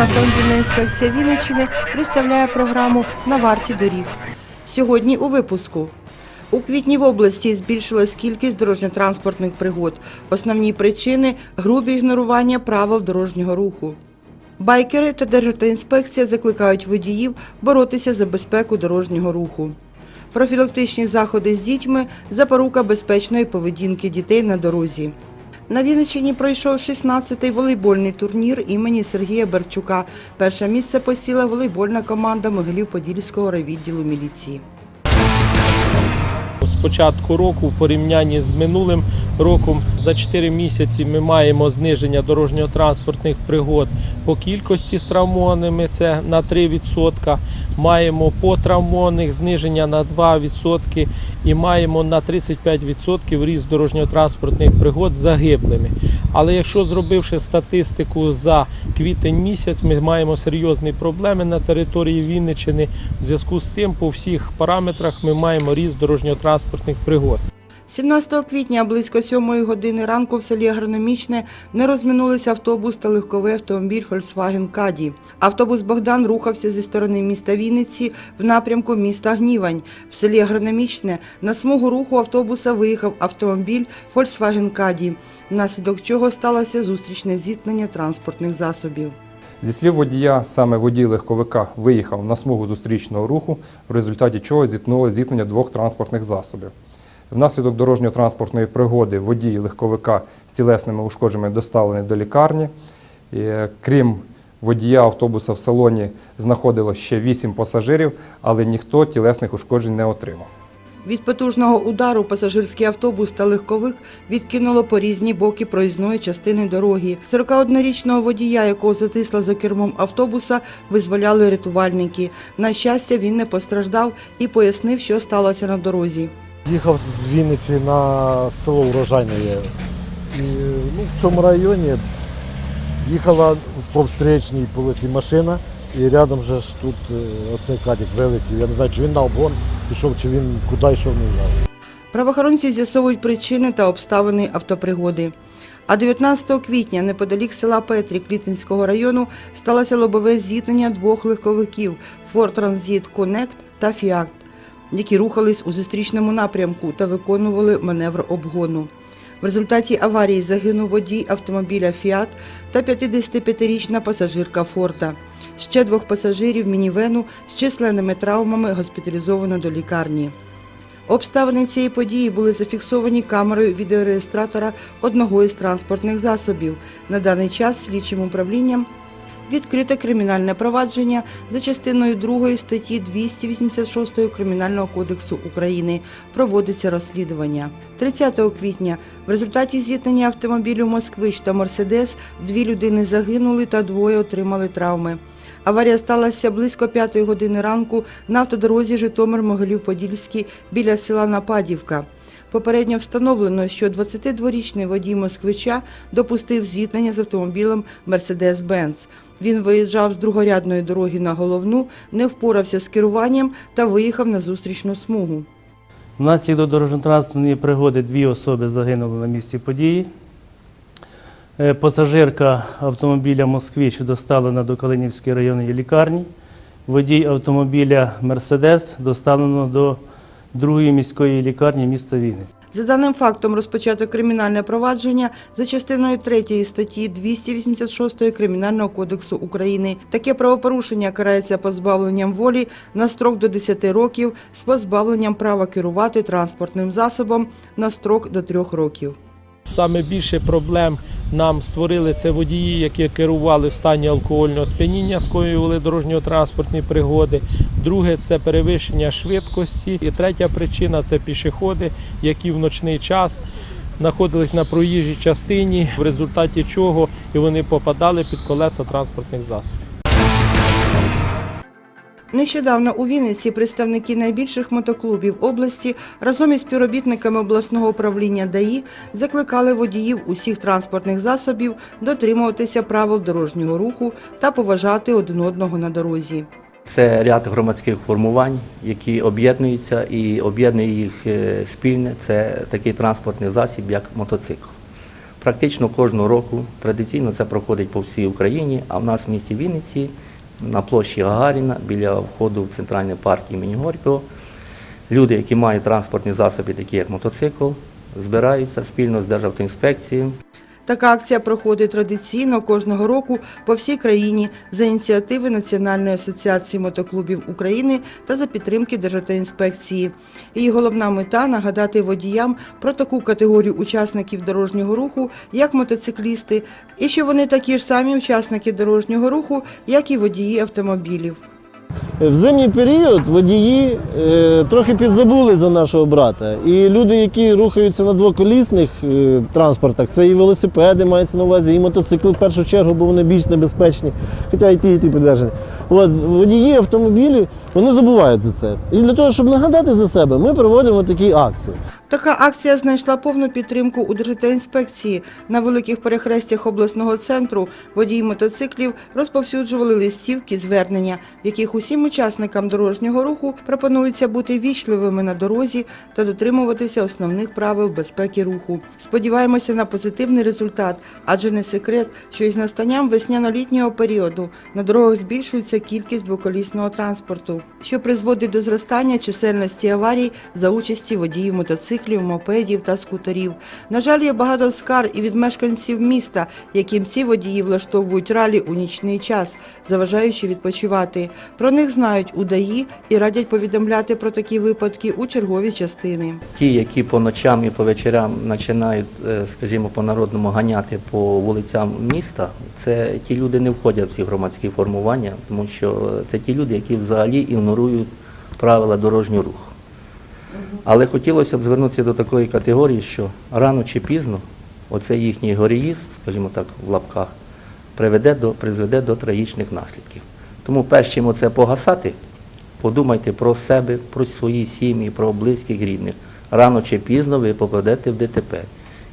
Державна автомобільна інспекція Вінниччини представляє програму на варті доріг. Сьогодні у випуску. У квітні в області збільшилась кількість дорожньо-транспортних пригод. Основні причини грубі ігнорування правил дорожнього руху. Байкери та Державтоінспекція закликають водіїв боротися за безпеку дорожнього руху. Профілактичні заходи з дітьми запорука безпечної поведінки дітей на дорозі. На Вінниччині пройшов 16-й волейбольний турнір імені Сергія Берчука. Перше місце посіла волейбольна команда Могилів-Подільського райвідділу міліції. З початку року, в порівнянні з минулим роком, за 4 місяці ми маємо зниження дорожньо-транспортних пригод по кількості з травмованими, це на 3%. Маємо по травмованих зниження на 2% і маємо на 35% ріст дорожньо-транспортних пригод загиблими. Але якщо зробивши статистику за квітень місяць, ми маємо серйозні проблеми на території Вінниччини. В зв'язку з цим по всіх параметрах ми маємо ріст дорожньо-транспортних пригод. 17 квітня близько 7 години ранку в селі Агрономічне не розминулися автобус та легковий автомобіль Volkswagen Caddy. Автобус Богдан рухався зі сторони міста Вінниці в напрямку міста Гнівань. В селі Агрономічне на смугу руху автобуса виїхав автомобіль Volkswagen Caddy, внаслідок чого сталося зустрічне зіткнення транспортних засобів. Зі слів водія, саме водій легковика виїхав на смугу зустрічного руху, в результаті чого зіткнули зіткнення двох транспортних засобів. Внаслідок дорожньо-транспортної пригоди водій легковика з тілесними ушкодженнями доставлений до лікарні. Е, крім водія автобуса в салоні знаходилось ще 8 пасажирів, але ніхто тілесних ушкоджень не отримав. Від потужного удару пасажирський автобус та легковик відкинуло по різні боки проїзної частини дороги. 41-річного водія, якого затисла за кермом автобуса, визволяли рятувальники. На щастя, він не постраждав і пояснив, що сталося на дорозі. Їхав з Вінниці на село Урожайне. І ну, в цьому районі їхала по встречній полосі машина, і рядом же ж тут е, оцей катік вилетів. Я не знаю, чи він на обгон пішов, чи він куди йшов, не знаю. Правоохоронці з'ясовують причини та обставини автопригоди. А 19 квітня неподалік села Петрі Клітинського району сталося лобове зіткнення двох легковиків Ford Transit Connect та Fiat, які рухались у зустрічному напрямку та виконували маневр обгону. В результаті аварії загинув водій автомобіля Fiat та 55-річна пасажирка Форда. Ще двох пасажирів мінівену з численними травмами госпіталізовано до лікарні. Обставини цієї події були зафіксовані камерою відеореєстратора одного із транспортних засобів. На даний час слідчим управлінням відкрите кримінальне провадження за частиною 2 статті 286 Кримінального кодексу України. Проводиться розслідування. 30 квітня в результаті зіткнення автомобілю «Москвич» та «Мерседес» дві людини загинули та двоє отримали травми. Аварія сталася близько 5 години ранку на автодорозі Житомир-Могилів-Подільський біля села Нападівка. Попередньо встановлено, що 22-річний водій москвича допустив зіткнення з автомобілем Mercedes-Benz. Він виїжджав з другорядної дороги на головну, не впорався з керуванням та виїхав на зустрічну смугу. Внаслідок дорожньо-транспортної пригоди дві особи загинули на місці події. Е, Пасажирка автомобіля «Москвич» доставлена до Калинівської районної лікарні. Водій автомобіля «Мерседес» доставлено до другої міської лікарні міста Вінниці. За даним фактом розпочато кримінальне провадження за частиною 3 статті 286 Кримінального кодексу України. Таке правопорушення карається позбавленням волі на строк до 10 років з позбавленням права керувати транспортним засобом на строк до 3 років. Саме більше проблем нам створили це водії, які керували в стані алкогольного сп'яніння, скоювали дорожньо-транспортні пригоди. Друге це перевищення швидкості. І третя причина це пішоходи, які в ночний час знаходились на проїжджій частині, в результаті чого і вони попадали під колеса транспортних засобів. Нещодавно у Вінниці представники найбільших мотоклубів області разом із співробітниками обласного управління ДАІ закликали водіїв усіх транспортних засобів дотримуватися правил дорожнього руху та поважати один одного на дорозі. Це ряд громадських формувань, які об'єднуються і об'єднує їх е, спільне. Це такий транспортний засіб, як мотоцикл. Практично кожного року традиційно це проходить по всій Україні, а в нас в місті Вінниці на площі Гагаріна біля входу в центральний парк імені Горького. Люди, які мають транспортні засоби, такі як мотоцикл, збираються спільно з Державтоінспекцією. Така акція проходить традиційно кожного року по всій країні за ініціативи Національної асоціації мотоклубів України та за підтримки Державтоінспекції. Її головна мета нагадати водіям про таку категорію учасників дорожнього руху, як мотоциклісти, і що вони такі ж самі учасники дорожнього руху, як і водії автомобілів. В зимній період водії е, трохи підзабули за нашого брата. І люди, які рухаються на двоколісних е, транспортах, це і велосипеди мається на увазі, і мотоцикли в першу чергу, бо вони більш небезпечні, хоча і ті, і ті підтверджені. От водії автомобілів вони забувають за це. І для того, щоб нагадати за себе, ми проводимо такі акції. Така акція знайшла повну підтримку у Державтоінспекції. На великих перехрестях обласного центру водії мотоциклів розповсюджували листівки звернення, в яких усім учасникам дорожнього руху пропонується бути вічливими на дорозі та дотримуватися основних правил безпеки руху. Сподіваємося на позитивний результат, адже не секрет, що із настанням весняно-літнього періоду на дорогах збільшується кількість двоколісного транспорту, що призводить до зростання чисельності аварій за участі водіїв мотоциклів, мопедів та скутерів. На жаль, є багато скар і від мешканців міста, яким ці водії влаштовують ралі у нічний час, заважаючи відпочивати. Про них знають удаї і радять повідомляти про такі випадки у чергові частини. Ті, які по ночам і по вечорам починають, е, скажімо, по-народному ганяти по вулицям міста, це ті люди не входять в ці громадські формування, тому що е, це ті люди, які взагалі ігнорують правила дорожнього руху. Але хотілося б звернутися до такої категорії, що рано чи пізно оцей їхній горіїз, скажімо так, в лапках, приведе до, призведе до трагічних наслідків. Тому перш чим оце погасати, подумайте про себе, про свої сім'ї, про близьких рідних. Рано чи пізно ви попадете в ДТП.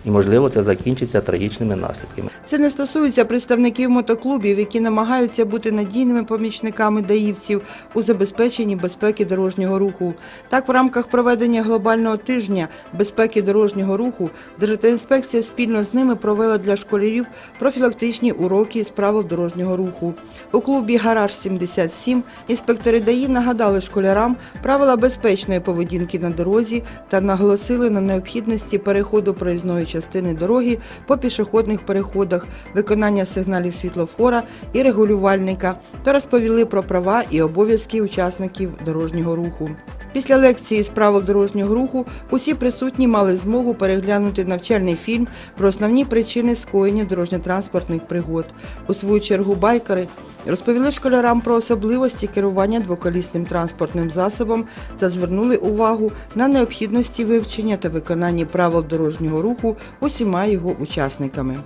І, можливо, це закінчиться трагічними наслідками. Це не стосується представників мотоклубів, які намагаються бути надійними помічниками даївців у забезпеченні безпеки дорожнього руху. Так, в рамках проведення глобального тижня безпеки дорожнього руху Державтоінспекція спільно з ними провела для школярів профілактичні уроки з правил дорожнього руху. У клубі Гараж 77 інспектори ДАІ нагадали школярам правила безпечної поведінки на дорозі та наголосили на необхідності переходу проїзної частини дороги по пішохідних переходах, виконання сигналів світлофора і регулювальника та розповіли про права і обов'язки учасників дорожнього руху. Після лекції з правил дорожнього руху усі присутні мали змогу переглянути навчальний фільм про основні причини скоєння дорожньо-транспортних пригод. У свою чергу байкери розповіли школярам про особливості керування двоколісним транспортним засобом та звернули увагу на необхідності вивчення та виконання правил дорожнього руху усіма його учасниками.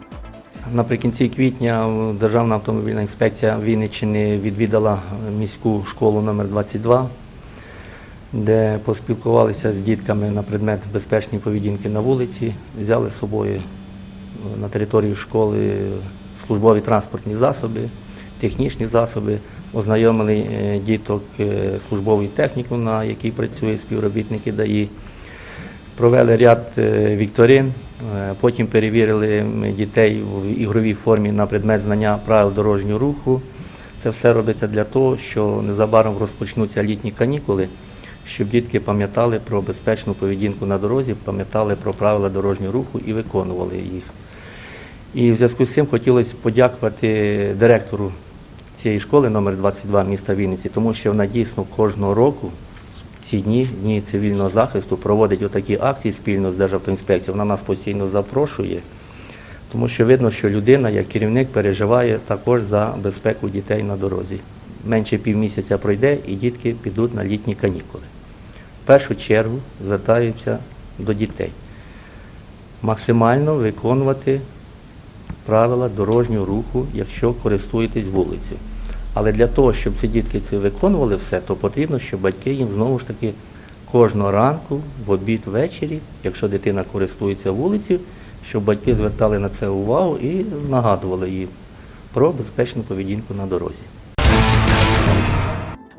Наприкінці квітня Державна автомобільна інспекція Вінниччини відвідала міську школу номер 22 де поспілкувалися з дітками на предмет безпечної поведінки на вулиці, взяли з собою е, на територію школи службові транспортні засоби, технічні засоби, ознайомили е, діток е, службовою технікою, на якій працюють співробітники ДАІ. Провели ряд вікторин, потім перевірили дітей в ігровій формі на предмет знання правил дорожнього руху. Це все робиться для того, що незабаром розпочнуться літні канікули, щоб дітки пам'ятали про безпечну поведінку на дорозі, пам'ятали про правила дорожнього руху і виконували їх. І в зв'язку з цим хотілося подякувати директору цієї школи номер 22 міста Вінниці, тому що вона дійсно кожного року ці дні, дні цивільного захисту, проводить отакі акції спільно з Державтоінспекцією. Вона нас постійно запрошує, тому що видно, що людина, як керівник, переживає також за безпеку дітей на дорозі. Менше півмісяця пройде і дітки підуть на літні канікули. В першу чергу звертаються до дітей. Максимально виконувати правила дорожнього руху, якщо користуєтесь вулицею. Але для того, щоб ці дітки це виконували все, то потрібно, щоб батьки їм знову ж таки кожного ранку, в обід ввечері, якщо дитина користується вулицею, щоб батьки звертали на це увагу і нагадували їм про безпечну поведінку на дорозі.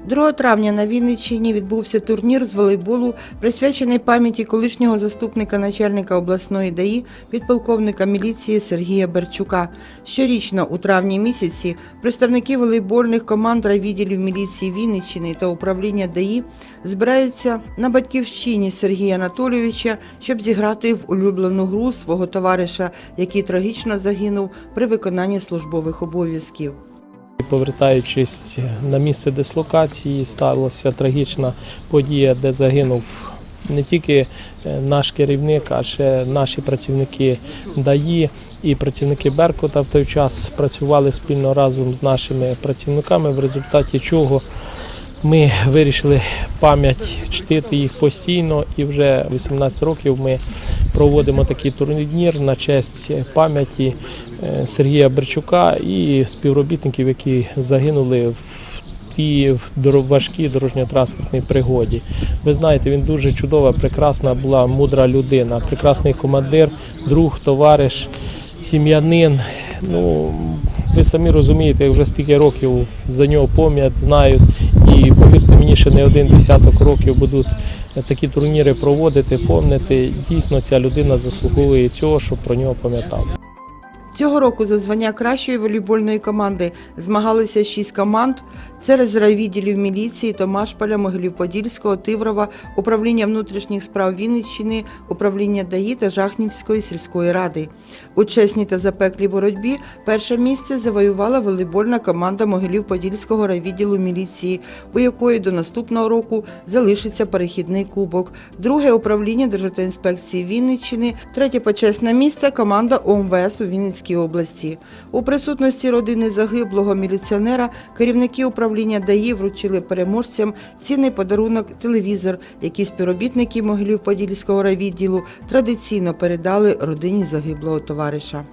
2 травня на Вінниччині відбувся турнір з волейболу, присвячений пам'яті колишнього заступника начальника обласної ДАІ, підполковника міліції Сергія Берчука. Щорічно у травні місяці представники волейбольних команд райвідділів міліції Вінниччини та управління ДАІ збираються на батьківщині Сергія Анатолійовича, щоб зіграти в улюблену гру свого товариша, який трагічно загинув при виконанні службових обов'язків. Повертаючись на місце дислокації, сталася трагічна подія, де загинув не тільки е, наш керівник, а ще наші працівники ДАІ. І працівники Беркута в той час працювали спільно разом з нашими працівниками, в результаті чого ми вирішили пам'ять чтити їх постійно, і вже 18 років ми проводимо такий турнір на честь пам'яті Сергія Берчука і співробітників, які загинули в тій важкій дорожньо-транспортній пригоді. Ви знаєте, він дуже чудова, прекрасна була мудра людина, прекрасний командир, друг, товариш, сім'янин. Ну, ви самі розумієте, вже стільки років за нього пам'ять знають. І повірте мені, ще не один десяток років будуть такі турніри проводити, помнити. Дійсно, ця людина заслуговує цього, щоб про нього пам'ятали. Цього року за звання кращої волейбольної команди змагалися шість команд. Це райвідділів міліції Томашполя, Могилів-Подільського, Тиврова, управління внутрішніх справ Вінниччини, управління ДАІ та Жахнівської сільської ради. У чесній та запеклій боротьбі перше місце завоювала волейбольна команда Могилів-Подільського райвідділу міліції, у якої до наступного року залишиться перехідний кубок. Друге управління Державтоінспекції Вінниччини, третє почесне місце команда ОМВС у Вінницькій області. У присутності родини загиблого міліціонера керівники управління ДАІ вручили переможцям цінний подарунок телевізор, який співробітники Могилів-Подільського райвідділу традиційно передали родині загиблого товариша.